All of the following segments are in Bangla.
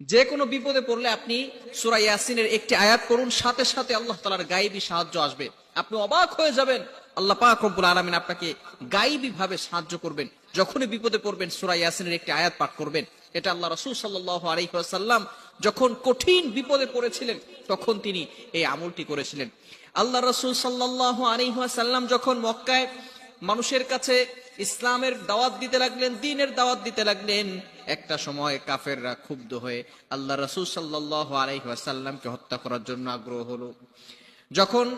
যে কোনো বিপদে পড়লে আপনি সুরা ইয়াসিনের একটি আয়াত করুন সাথে সাথে আল্লাহ তালার গাইবী সাহায্য আসবে। আপনি অবাক হয়ে যাবেন। আল্লাহ পাক রব্বুল আলমিন আপনাকে গাইবী ভাবে সাহায্য করবেন। যখনই বিপদে পড়বেন, সুরা ইয়াসিনের একটি আয়াত পাঠ করবেন। এটা আল্লাহ রসুল সাল্লাহ আলহিহাসাল্লাম যখন কঠিন বিপদে পড়েছিলেন, তখন তিনি এই আমলটি করেছিলেন। আল্লাহ রসুল সাল্লাহ আলহিহাসাল্লাম যখন মক্কায় মানুষের কাছে ইসলামের দাওয়াত দিতে লাগলেন, দিনের দাওয়াত দিতে লাগলেন। একটা সময় কাফেররা ক্ষুব্ধ হয়ে আল্লাহ রসুল সাল্লাহ আলাইসাল্লামকে হত্যা করার জন্য আগ্রহ হলো। যখন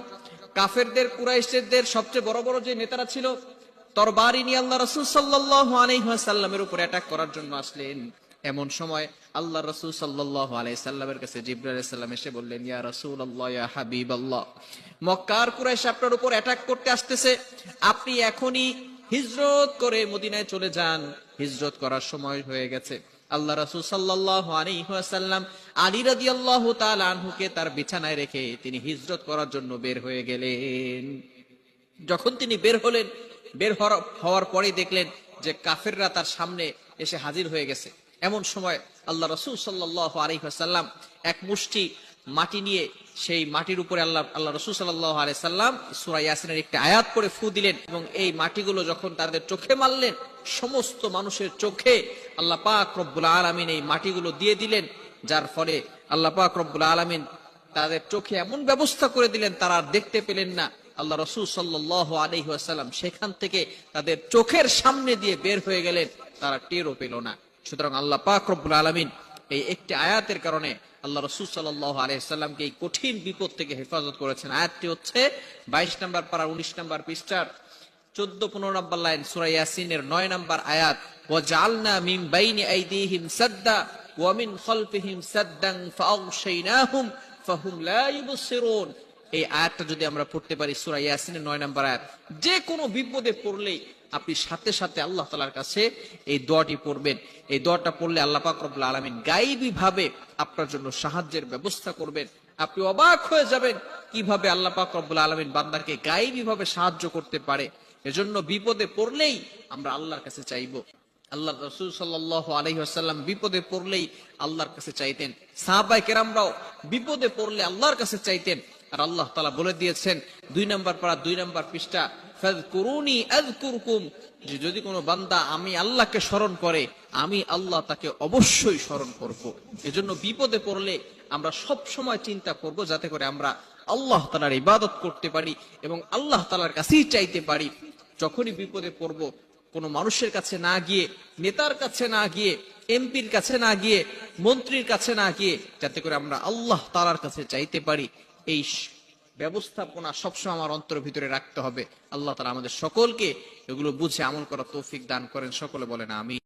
কাফেরদের, কুরাইশদের সবচেয়ে বড় বড় যে নেতারা ছিল, তরবারি নিয়ে আল্লাহ রসুল সাল্লাহ আলাইসাল্লামের উপর অ্যাটাক করার জন্য আসলেন। এমন সময় আল্লাহ রসুল সাল্লাহ আলাইসাল্লামের কাছে জিব্রাহ সাল্লাম এসে বললেন, ইয়া রসুল আল্লাহ ইয়া হাবিব আল্লাহ মক্কার কুরাইশ আপনার উপর অ্যাটাক করতে আসতেছে। আপনি এখনই হিজরত করে মদিনায় চলে যান। হিজরত করার সময় হয়ে গেছে। আল্লাহ রাসূল সাল্লাল্লাহু আলাইহি ওয়াসাল্লাম আলী রাদিয়াল্লাহু তাআলা আনহুকে তার বিছানায় রেখে তিনি হিজরত করার জন্য বের হয়ে গেলেন। যখন তিনি বের হলেন, বের হওয়ার- পরেই দেখলেন যে কাফেররা তার সামনে এসে হাজির হয়ে গেছে। এমন সময় আল্লাহ রসুল সাল্লাহ আলহিহাসাল্লাম এক মুষ্টি মাটি নিয়ে সেই মাটির উপরে আল্লাহ আল্লাহ রসুল সাল্লাহ আলাইসাল্লাম সুরা ইয়াসিনের একটি আয়াত করে ফু দিলেন এবং এই মাটিগুলো যখন তাদের চোখে মারলেন, সমস্ত মানুষের চোখে আল্লাহ পাক রব্বুল আলমিন এই মাটিগুলো দিয়ে দিলেন, যার ফলে আল্লাহ পাক রব্বুল আলমিন তাদের চোখে এমন ব্যবস্থা করে দিলেন, তারা আর দেখতে পেলেন না। আল্লাহ রসুল সাল্লাহ আলহিহাসাল্লাম সেখান থেকে তাদের চোখের সামনে দিয়ে বের হয়ে গেলেন, তারা টেরও পেল না। সুতরাং আল্লাহ পাক রব্বুল আলমিন এই একটি আয়াতের কারণে আল্লাহ রসুল সাল্লাহ আলহিসাল্লামকে এই কঠিন বিপদ থেকে হেফাজত করেছেন। আয়াতটি হচ্ছে বাইশ নম্বর পারা উনিশ নম্বর পৃষ্ঠার চোদ্দ পনেরো নম্বর লাইন সুরাই ইয়াসিনের নয় নম্বর আয়াত ও জালনা মিম বাইনি আইদিহিম সাদ্দা ওয়ামিন খলফিহিম সাদ্দাং ফাউশাইনাহুম ফাহুম লা ইউবসিরুন এই আয়াতটা যদি আমরা পড়তে পারি সূরা ইয়াসিনের 9 নম্বর আয়াত, যে কোনো বিপদে পড়লেই আপনি সাথে সাথে আল্লাহ তালার কাছে এই দোয়াটি পড়বেন। এই দোয়াটা পড়লে আল্লাহ পাক আলামিন গায়েবী ভাবে আপনার জন্য সাহায্যের ব্যবস্থা করবেন। আপনি অবাক হয়ে যাবেন কীভাবে আল্লাহ পাক আলামিন বান্দাকে গায়েবী ভাবে সাহায্য করতে পারে। এজন্য বিপদে পড়লেই আমরা আল্লাহর কাছে চাইব। আল্লাহ রসুল সাল্লাহ আলহিহাসাল্লাম বিপদে পড়লেই আল্লাহর কাছে চাইতেন। সাহাবাই কেরামরাও বিপদে পড়লে আল্লাহর কাছে চাইতেন। আর আল্লাহ তালা বলে দিয়েছেন, দুই নম্বর পাড়া, দুই নম্বর পৃষ্ঠা যে যদি কোনো বান্দা আমি আল্লাহকে স্মরণ করে, আমি আল্লাহ তাকে অবশ্যই স্মরণ করব। এজন্য বিপদে পড়লে আমরা সব সময় চিন্তা করব যাতে করে আমরা আল্লাহ তালার ইবাদত করতে পারি এবং আল্লাহ তালার কাছেই চাইতে পারি। যখনই বিপদে পড়ব, কোনো মানুষের কাছে না গিয়ে, নেতার কাছে না গিয়ে, এমপির কাছে না গিয়ে, মন্ত্রীর কাছে না গিয়ে, যাতে করে আমরা আল্লাহ তালার কাছে চাইতে পারি। এই ব্যবস্থাপনা সবসময় আমার অন্তর ভিতরে রাখতে হবে। আল্লাহ তালা আমাদের সকলকে এগুলো বুঝে আমল করা তৌফিক দান করেন। সকলে বলেন আমি